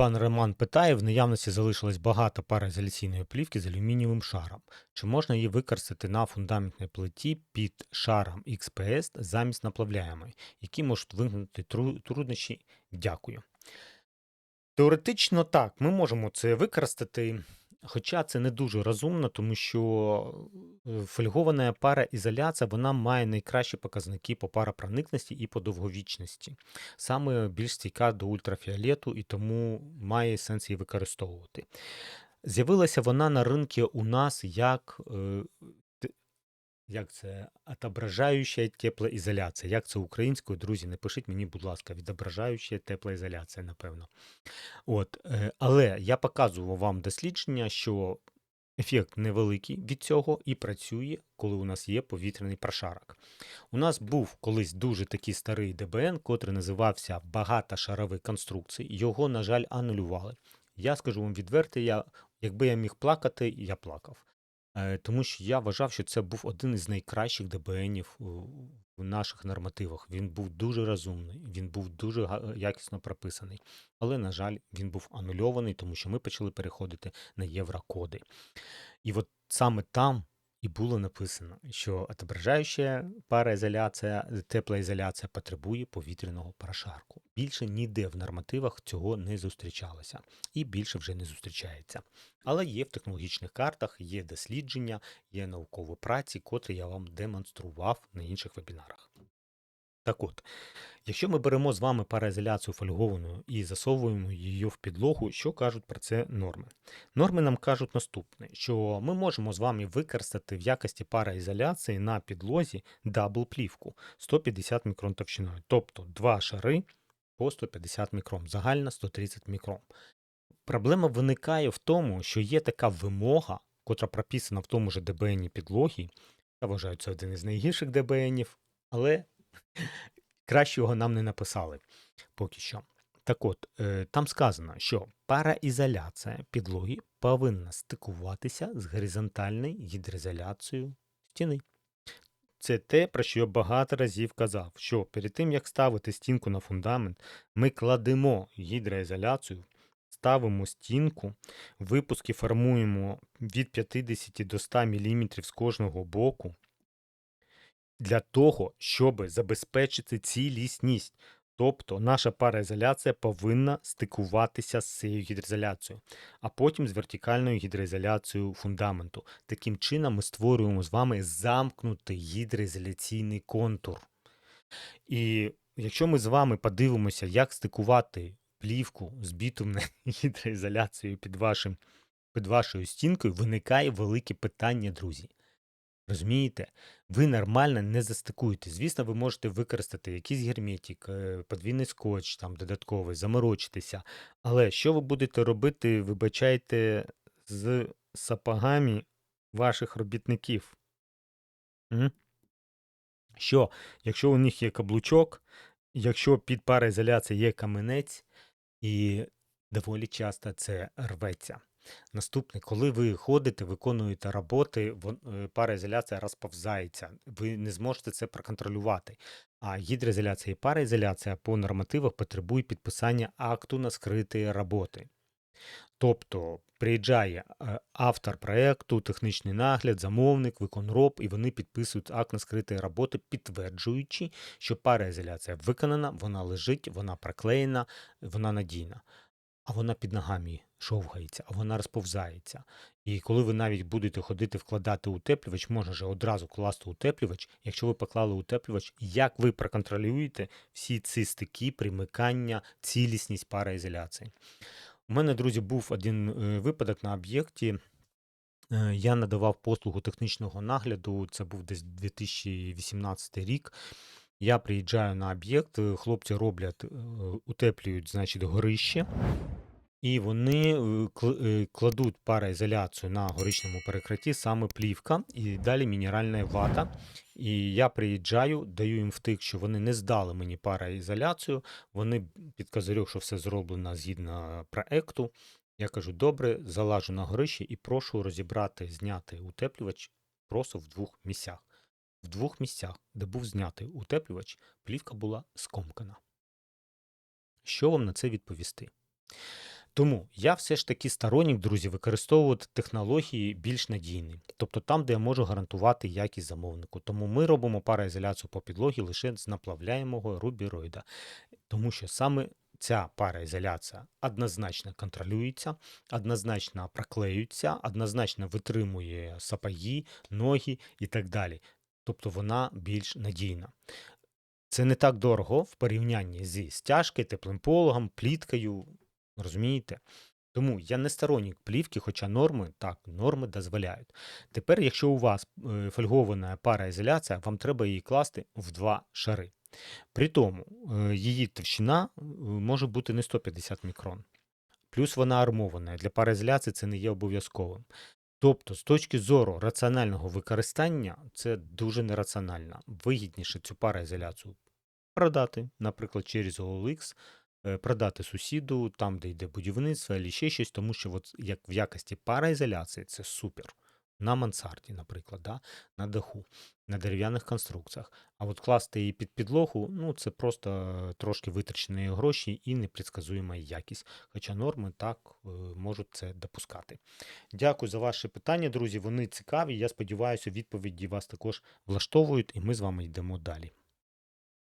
Пан Роман питає: в наявності залишилось багато пароізоляційної плівки з алюмінієвим шаром. Чи можна її використати на фундаментній плиті під шаром XPS замість наплавляємої, які можуть виникнути труднощі? Дякую. Теоретично так, ми можемо це використати, хоча це не дуже розумно, тому що е, фольгована параізоляція вона має найкращі показники по парапроникності і по довговічності. Саме більш стійка до ультрафіолету і тому має сенс її використовувати. З'явилася вона на ринку у нас як, е, як це, отображаюча теплоізоляція. Як це українською, друзі, напишіть мені, будь ласка, відображаюча теплоізоляція, напевно. От, е, але я показував вам дослідження, що ефект невеликий від цього і працює, коли у нас є повітряний прошарок. У нас був колись дуже такий старий ДБН, котрий називався багатошаровий конструкцій. Його, на жаль, анулювали. Я скажу вам відверто, я, якби я міг плакати, я плакав. Е, Тому що я вважав, що це був один із найкращих ДБНів в наших нормативах. Він був дуже розумний, він був дуже га- якісно прописаний. Але, на жаль, він був анульований, тому що ми почали переходити на єврокоди. І от саме там і було написано, що отображаюча параізоляція, теплоізоляція потребує повітряного прошарку. Більше ніде в нормативах цього не зустрічалося і більше вже не зустрічається. Але є в технологічних картах, є дослідження, є наукові праці, котрі я вам демонстрував на інших вебінарах. Так от, якщо ми беремо з вами параізоляцію фольговану і засовуємо її в підлогу, що кажуть про це норми? Норми нам кажуть наступне, що ми можемо з вами використати в якості параізоляції на підлозі дабл плівку 150 мікрон товщиною, тобто два шари по 150 мікрон, загальна 130 мікрон. Проблема виникає в тому, що є така вимога, котра прописана в тому же ДБНі підлоги. Я вважаю, це один із найгірших ДБНів, але кращого нам не написали поки що. Так от, е, там сказано, що параізоляція підлоги повинна стикуватися з горизонтальною гідроізоляцією стіни. Це те, про що я багато разів казав, що перед тим, як ставити стінку на фундамент, ми кладемо гідроізоляцію, ставимо стінку, випуски формуємо від 50 до 100 мм з кожного боку, для того, щоб забезпечити цілісність. Тобто наша параізоляція повинна стикуватися з цією гідроізоляцією, а потім з вертикальною гідроізоляцією фундаменту. Таким чином ми створюємо з вами замкнутий гідроізоляційний контур. І якщо ми з вами подивимося, як стикувати плівку з бітумною гідроізоляцією під, вашим, під вашою стінкою, виникає велике питання, друзі. Розумієте, ви нормально не застикуєте. Звісно, ви можете використати якийсь герметик, е, подвійний скотч, там додатковий, заморочитися. Але що ви будете робити, вибачайте, з сапогами ваших робітників? М? Що, якщо у них є каблучок, якщо під пароізоляцією є каменець, і доволі часто це рветься. Наступне, коли ви ходите, виконуєте роботи, е, розповзається. Ви не зможете це проконтролювати. А гідроізоляція і пароізоляція по нормативах потребують підписання акту на скриті роботи. Тобто приїжджає е, автор проєкту, технічний нагляд, замовник, виконроб, і вони підписують акт на скриті роботи, підтверджуючи, що пароізоляція виконана, вона лежить, вона проклеєна, вона надійна. А вона під ногами шовгається, а вона розповзається. І коли ви навіть будете ходити вкладати утеплювач, можна же одразу класти утеплювач. Якщо ви поклали утеплювач, як ви проконтролюєте всі ці стики, примикання, цілісність пароізоляції? У мене, друзі, був один е, випадок на об'єкті. Е, Я надавав послугу технічного нагляду, це був десь 2018 рік. Я приїжджаю на об'єкт, е, хлопці роблять, е, утеплюють, значить, горище, і вони е, кладуть пароізоляцію на горичному перекритті, саме плівка, і далі мінеральна вата. І я приїжджаю, даю їм втик, що вони не здали мені пароізоляцію. Вони під козирьок, що все зроблено згідно проекту. Я кажу, добре, залажу на горище і прошу розібрати, зняти утеплювач просто в двох місцях. В двох місцях, де був знятий утеплювач, плівка була скомкана. Що вам на це відповісти? Тому я все ж таки сторонник, друзі, використовувати технології більш надійні, тобто там, де я можу гарантувати якість замовнику. Тому ми робимо параізоляцію по підлогі лише з наплавляємого рубіроїда, тому що саме ця параізоляція однозначно контролюється, однозначно проклеюється, однозначно витримує сапоги, ноги і так далі. Тобто вона більш надійна. Це не так дорого в порівнянні зі стяжки, теплим пологом, пліткою. Розумієте? Тому я не сторонник плівки, хоча норми, так, норми дозволяють. Тепер, якщо у вас е, фольгована параізоляція, вам треба її класти в два шари. При тому е, її товщина е, може бути не 150 мікрон. Плюс вона армована. Для параізоляції це не є обов'язковим. Тобто, з точки зору раціонального використання, це дуже нераціонально. Вигідніше цю пароізоляцію продати, наприклад, через OLX, е, продати сусіду, там, де йде будівництво, або ще щось, тому що от як в якості пароізоляції це супер. На мансарді, наприклад, да? на даху, на дерев'яних конструкціях. А от класти її під підлогу, ну це просто трошки витрачені гроші і непредсказуєма якість. Хоча норми так е, можуть це допускати. Дякую за ваші питання, друзі. Вони цікаві. Я сподіваюся, відповіді вас також влаштовують, і ми з вами йдемо далі.